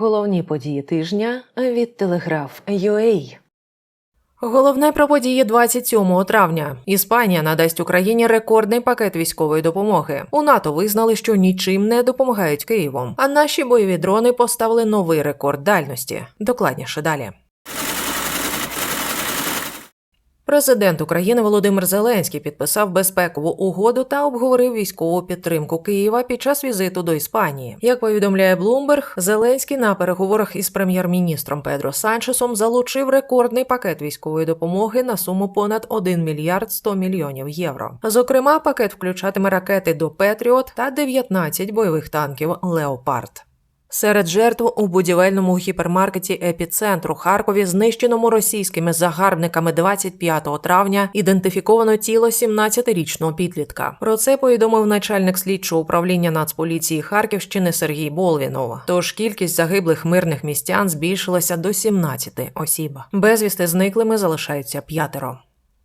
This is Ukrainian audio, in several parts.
Головні події тижня від Телеграф UA. Головне про події 27 травня. Іспанія надасть Україні рекордний пакет військової допомоги. У НАТО визнали, що нічим не допомагають Києвом, А наші бойові дрони поставили новий рекорд дальності. Докладніше далі. Президент України Володимир Зеленський підписав безпекову угоду та обговорив військову підтримку Києва під час візиту до Іспанії. Як повідомляє Блумберг, Зеленський на переговорах із прем'єр-міністром Педро Санчесом залучив рекордний пакет військової допомоги на суму понад 1 мільярд 100 мільйонів євро. Зокрема, пакет включатиме ракети до Петріот та 19 бойових танків Леопард. Серед жертв у будівельному гіпермаркеті епіцентру Харкові, знищеному російськими загарбниками 25 травня, ідентифіковано тіло 17-річного підлітка. Про це повідомив начальник слідчого управління Нацполіції Харківщини Сергій Болвінов. Тож кількість загиблих мирних містян збільшилася до 17 осіб. Безвісти зниклими залишаються п'ятеро.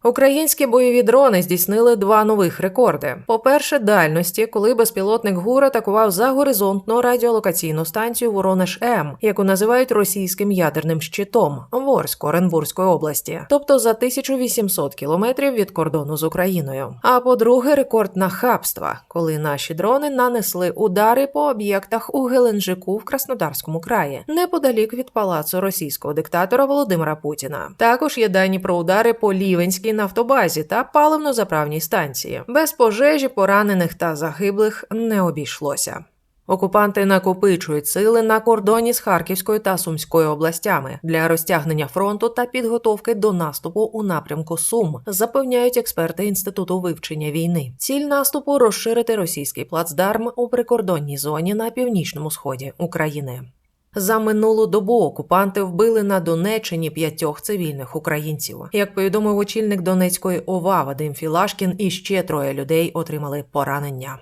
Українські бойові дрони здійснили два нових рекорди. По-перше, дальності, коли безпілотник ГУР атакував загоризонтну радіолокаційну станцію Воронеж М, яку називають російським ядерним щитом в Орсько-Оренбурзької області, тобто за 1800 кілометрів від кордону з Україною. А по-друге, рекорд нахабства, коли наші дрони нанесли удари по об'єктах у Геленджику в Краснодарському краї, неподалік від палацу російського диктатора Володимира Путіна. Також є дані про удари по Лівенській нафтобазі та паливно-заправній станції. Без пожежі, поранених та загиблих не обійшлося. Окупанти накопичують сили на кордоні з Харківською та Сумською областями для розтягнення фронту та підготовки до наступу у напрямку Сум, запевняють експерти інституту вивчення війни. Ціль наступу розширити російський плацдарм у прикордонній зоні на північному сході України. За минулу добу окупанти вбили на Донеччині п'ятьох цивільних українців. Як повідомив очільник Донецької ОВА Вадим Філашкін, і ще троє людей отримали поранення.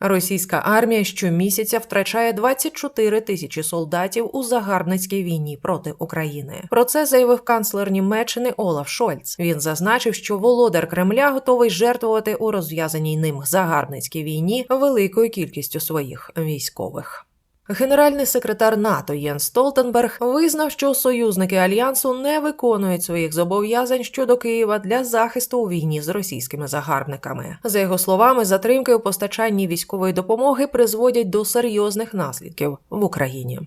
Російська армія щомісяця втрачає 24 тисячі солдатів у загарбницькій війні проти України. Про це заявив канцлер Німеччини Олаф Шольц. Він зазначив, що володар Кремля готовий жертвувати у розв'язаній ним загарбницькій війні великою кількістю своїх військових. Генеральний секретар НАТО Єн Столтенберг визнав, що союзники альянсу не виконують своїх зобов'язань щодо Києва для захисту у війні з російськими загарбниками. За його словами, затримки у постачанні військової допомоги призводять до серйозних наслідків в Україні.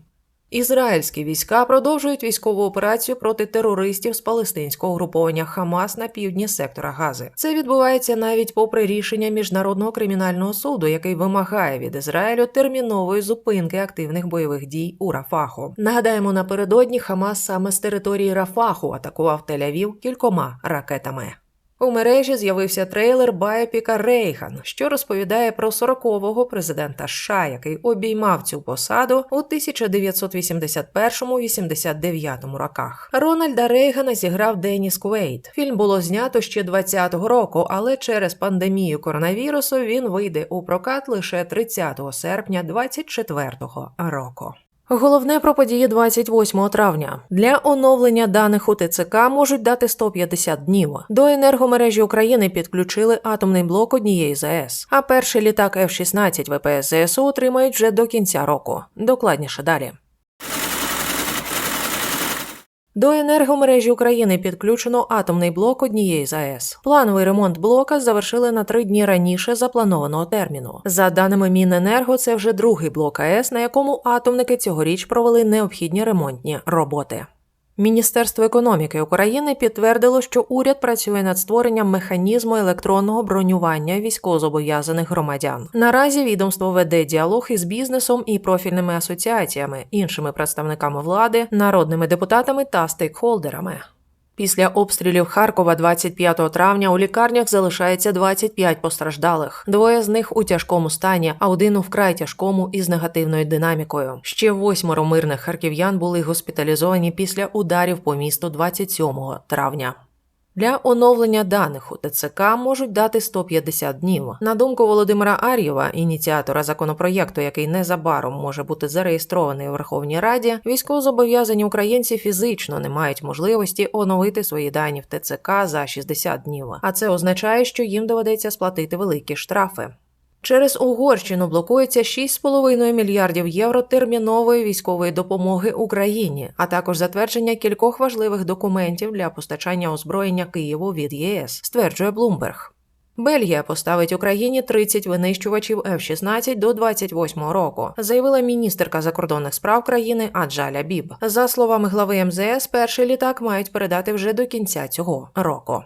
Ізраїльські війська продовжують військову операцію проти терористів з палестинського угруповання Хамас на півдні сектора Гази. Це відбувається навіть попри рішення міжнародного кримінального суду, який вимагає від Ізраїлю термінової зупинки активних бойових дій у Рафаху. Нагадаємо, напередодні Хамас саме з території Рафаху атакував Тель-Авів кількома ракетами. У мережі з'явився трейлер Байопіка Рейган, що розповідає про 40-го президента США, який обіймав цю посаду у 1981-89 роках. Рональда Рейгана зіграв Деніс Куейт. Фільм було знято ще 20-го року, але через пандемію коронавірусу він вийде у прокат лише 30 серпня 24-го року. Головне про події 28 травня для оновлення даних у ТЦК можуть дати 150 днів. До енергомережі України підключили атомний блок однієї ЗС, А перший літак F-16 ВПС ЗСУ отримають вже до кінця року. Докладніше далі. До енергомережі України підключено атомний блок однієї з АЕС. Плановий ремонт блока завершили на три дні раніше запланованого терміну. За даними Міненерго, це вже другий блок АЕС, на якому атомники цьогоріч провели необхідні ремонтні роботи. Міністерство економіки України підтвердило, що уряд працює над створенням механізму електронного бронювання військовозобов'язаних громадян. Наразі відомство веде діалог із бізнесом і профільними асоціаціями, іншими представниками влади, народними депутатами та стейкхолдерами. Після обстрілів Харкова 25 травня у лікарнях залишається 25 постраждалих. Двоє з них у тяжкому стані, а один у вкрай тяжкому із негативною динамікою. Ще восьмеро мирних харків'ян були госпіталізовані після ударів по місту 27 травня. Для оновлення даних у ТЦК можуть дати 150 днів. На думку Володимира Ар'єва, ініціатора законопроєкту, який незабаром може бути зареєстрований у Верховній Раді, військовозобов'язані українці фізично не мають можливості оновити свої дані в ТЦК за 60 днів. А це означає, що їм доведеться сплатити великі штрафи. Через Угорщину блокується 6,5 мільярдів євро термінової військової допомоги Україні, а також затвердження кількох важливих документів для постачання озброєння Києву від ЄС, стверджує Блумберг. Бельгія поставить Україні 30 винищувачів F-16 до 28 року, заявила міністерка закордонних справ країни Аджаля Біб. За словами глави МЗС, перший літак мають передати вже до кінця цього року.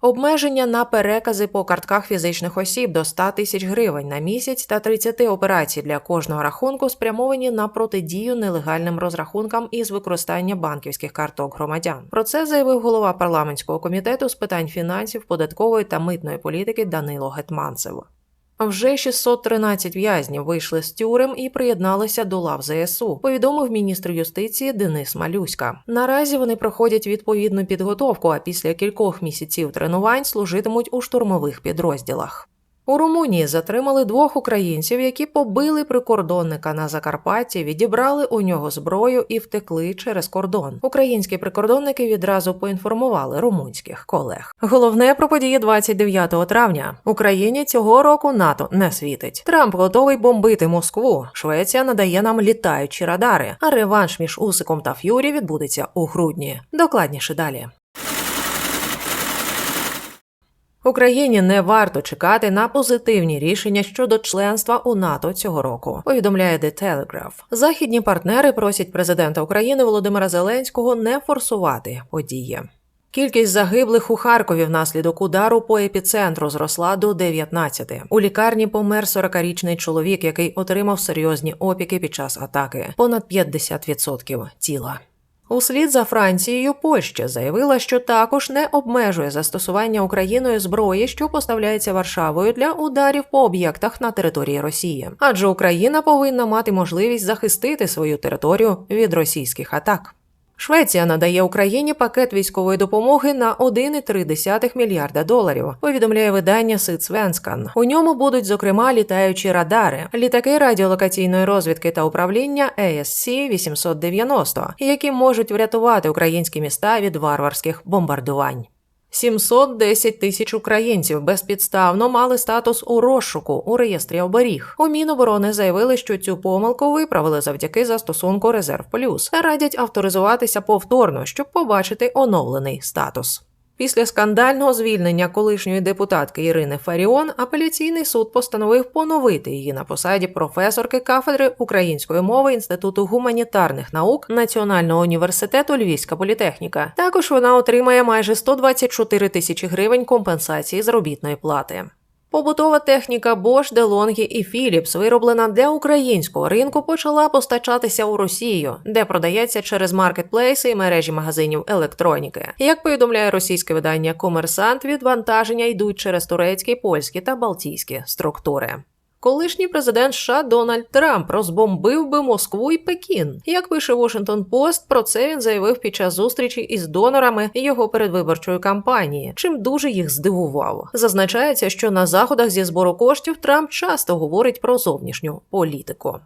Обмеження на перекази по картках фізичних осіб до 100 тисяч гривень на місяць та 30 операцій для кожного рахунку спрямовані на протидію нелегальним розрахункам із використання банківських карток громадян. Про це заявив голова парламентського комітету з питань фінансів, податкової та митної політики Данило Гетманцев. Вже 613 в'язнів вийшли з тюрем і приєдналися до лав ЗСУ, повідомив міністр юстиції Денис Малюська. Наразі вони проходять відповідну підготовку, а після кількох місяців тренувань служитимуть у штурмових підрозділах. У Румунії затримали двох українців, які побили прикордонника на Закарпатті, відібрали у нього зброю і втекли через кордон. Українські прикордонники відразу поінформували румунських колег. Головне про події 29 травня. Україні цього року НАТО не світить. Трамп готовий бомбити Москву. Швеція надає нам літаючі радари. А реванш між Усиком та Ф'юрі відбудеться у грудні. Докладніше далі. Україні не варто чекати на позитивні рішення щодо членства у НАТО цього року. Повідомляє The Telegraph. Західні партнери просять президента України Володимира Зеленського не форсувати події. Кількість загиблих у Харкові внаслідок удару по епіцентру зросла до 19. У лікарні помер 40-річний чоловік, який отримав серйозні опіки під час атаки. Понад 50% тіла. Услід за Францією Польща заявила, що також не обмежує застосування Україною зброї, що поставляється Варшавою для ударів по об'єктах на території Росії, адже Україна повинна мати можливість захистити свою територію від російських атак. Швеція надає Україні пакет військової допомоги на 1,3 мільярда доларів. Повідомляє видання Сицвенскан. У ньому будуть зокрема літаючі радари, літаки радіолокаційної розвідки та управління ASC 890, які можуть врятувати українські міста від варварських бомбардувань. 710 тисяч українців безпідставно мали статус у розшуку у реєстрі оберіг. У Міноборони заявили, що цю помилку виправили завдяки застосунку Резерв Плюс радять авторизуватися повторно, щоб побачити оновлений статус. Після скандального звільнення колишньої депутатки Ірини Фаріон апеляційний суд постановив поновити її на посаді професорки кафедри української мови Інституту гуманітарних наук Національного університету Львівська політехніка. Також вона отримає майже 124 тисячі гривень компенсації заробітної плати. Побутова техніка Bosch, DeLonghi і Philips, вироблена для українського ринку, почала постачатися у Росію, де продається через маркетплейси і мережі магазинів електроніки. Як повідомляє російське видання Комерсант, відвантаження йдуть через турецькі, польські та балтійські структури. Колишній президент США Дональд Трамп розбомбив би Москву і Пекін. Як пише Washington Post, про це він заявив під час зустрічі із донорами його передвиборчої кампанії, чим дуже їх здивував. Зазначається, що на заходах зі збору коштів Трамп часто говорить про зовнішню політику.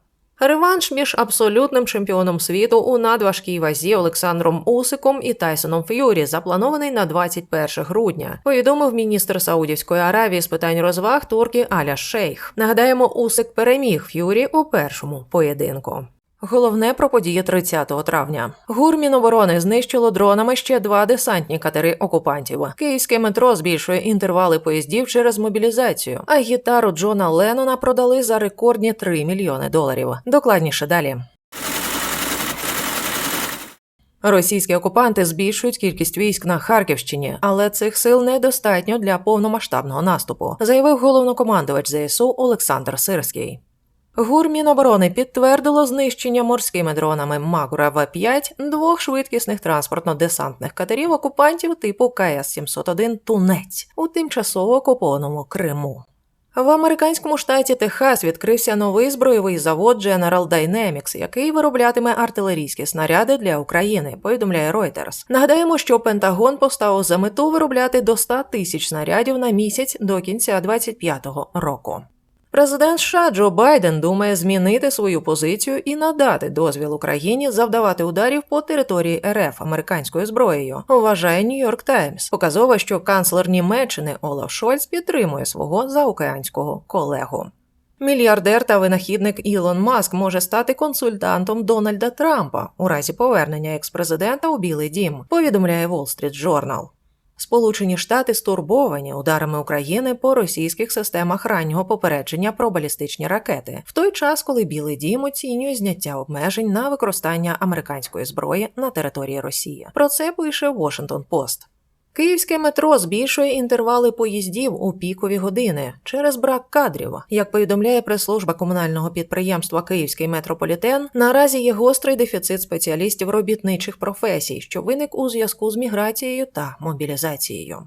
Реванш між абсолютним чемпіоном світу у надважкій вазі Олександром Усиком і Тайсоном Ф'юрі запланований на 21 грудня. Повідомив міністр Саудівської Аравії з питань розваг турки Аля Шейх. Нагадаємо, Усик переміг Ф'юрі у першому поєдинку. Головне про події 30 травня. ГУР Міноборони знищило дронами ще два десантні катери окупантів. Київське метро збільшує інтервали поїздів через мобілізацію, а гітару Джона Леннона продали за рекордні 3 мільйони доларів. Докладніше далі. Російські окупанти збільшують кількість військ на Харківщині, але цих сил недостатньо для повномасштабного наступу, заявив головнокомандувач ЗСУ Олександр Сирський. ГУР Міноборони підтвердило знищення морськими дронами Магура В-5 двох швидкісних транспортно-десантних катерів окупантів типу КС-701 Тунець у тимчасово окупованому Криму. В американському штаті Техас відкрився новий збройовий завод General Dynamics, який вироблятиме артилерійські снаряди для України. Повідомляє Reuters. Нагадаємо, що Пентагон поставив за мету виробляти до 100 тисяч снарядів на місяць до кінця 2025 року. Президент США Джо Байден думає змінити свою позицію і надати дозвіл Україні завдавати ударів по території РФ американською зброєю. Вважає Нью-Йорк Таймс. Показово, що канцлер Німеччини Олаф Шольц підтримує свого заокеанського колегу. Мільярдер та винахідник Ілон Маск може стати консультантом Дональда Трампа у разі повернення експрезидента у Білий Дім. Повідомляє Wall Street Journal. Сполучені Штати стурбовані ударами України по російських системах раннього попередження про балістичні ракети, в той час, коли Білий Дім оцінює зняття обмежень на використання американської зброї на території Росії. Про це пише Washington Post. Київське метро збільшує інтервали поїздів у пікові години через брак кадрів. Як повідомляє прес-служба комунального підприємства Київський метрополітен, наразі є гострий дефіцит спеціалістів робітничих професій, що виник у зв'язку з міграцією та мобілізацією.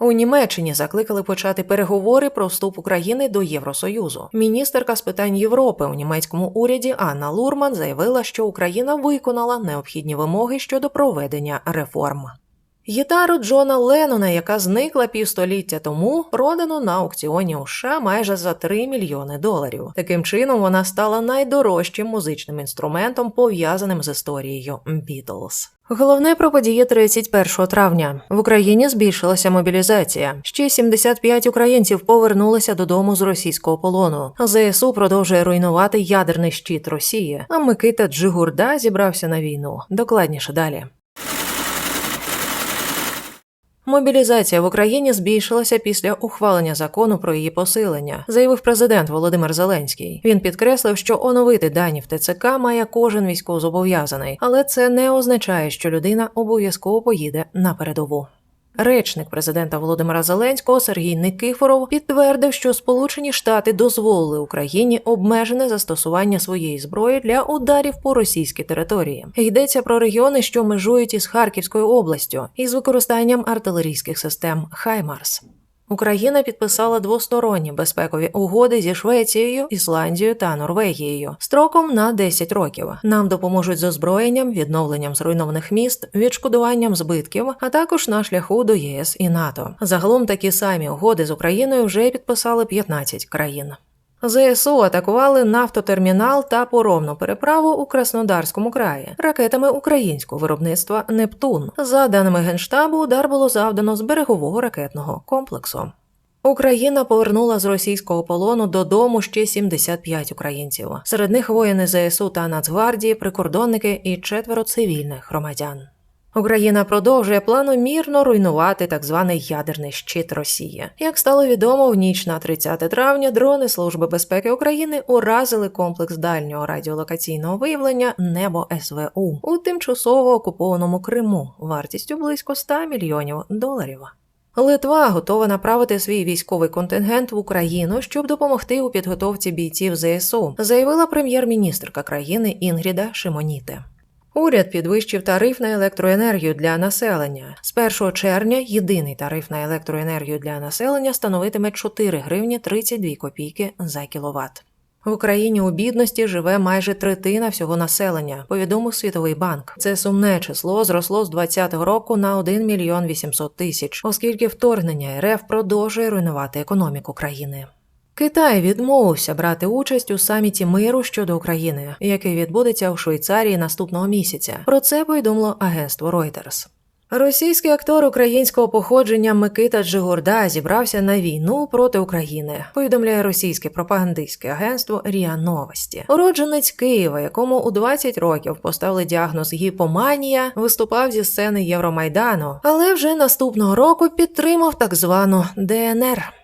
У Німеччині закликали почати переговори про вступ України до Євросоюзу. Міністерка з питань Європи у німецькому уряді Анна Лурман заявила, що Україна виконала необхідні вимоги щодо проведення реформ. Гітару Джона Леннона, яка зникла півстоліття тому, продано на аукціоні у США майже за 3 мільйони доларів. Таким чином вона стала найдорожчим музичним інструментом, пов'язаним з історією Beatles. Головне про події 31 травня в Україні збільшилася мобілізація. Ще 75 українців повернулися додому з російського полону. ЗСУ продовжує руйнувати ядерний щит Росії. А Микита Джигурда зібрався на війну. Докладніше далі. Мобілізація в Україні збільшилася після ухвалення закону про її посилення, заявив президент Володимир Зеленський. Він підкреслив, що оновити дані в ТЦК має кожен військовозобов'язаний, але це не означає, що людина обов'язково поїде на передову. Речник президента Володимира Зеленського Сергій Никифоров підтвердив, що Сполучені Штати дозволили Україні обмежене застосування своєї зброї для ударів по російській території. Йдеться про регіони, що межують із Харківською областю, із використанням артилерійських систем Хаймарс. Україна підписала двосторонні безпекові угоди зі Швецією, Ісландією та Норвегією строком на 10 років. Нам допоможуть з озброєнням, відновленням зруйнованих міст, відшкодуванням збитків, а також на шляху до ЄС і НАТО. Загалом такі самі угоди з Україною вже підписали 15 країн. ЗСУ атакували нафтотермінал та поровну переправу у Краснодарському краї ракетами українського виробництва Нептун. За даними генштабу, удар було завдано з берегового ракетного комплексу. Україна повернула з російського полону додому ще 75 українців. Серед них воїни ЗСУ та Нацгвардії, прикордонники і четверо цивільних громадян. Україна продовжує планомірно руйнувати так званий ядерний щит Росії. Як стало відомо, в ніч на 30 травня дрони Служби безпеки України уразили комплекс дальнього радіолокаційного виявлення Небо СВУ у тимчасово окупованому Криму вартістю близько 100 мільйонів доларів. Литва готова направити свій військовий контингент в Україну, щоб допомогти у підготовці бійців ЗСУ, заявила прем'єр-міністрка країни Інгріда Шимоніте. Уряд підвищив тариф на електроенергію для населення. З 1 червня єдиний тариф на електроенергію для населення становитиме 4 гривні 32 копійки за кіловат. В Україні у бідності живе майже третина всього населення, повідомив Світовий банк. Це сумне число зросло з 2020 року на 1 мільйон 800 тисяч, оскільки вторгнення РФ продовжує руйнувати економіку країни. Китай відмовився брати участь у саміті миру щодо України, який відбудеться у Швейцарії наступного місяця. Про це повідомило агентство Reuters. Російський актор українського походження Микита Джигурда зібрався на війну проти України. Повідомляє російське пропагандистське агентство Ріа Новості. Уродженець Києва, якому у 20 років поставили діагноз гіпоманія, виступав зі сцени Євромайдану, але вже наступного року підтримав так звану ДНР.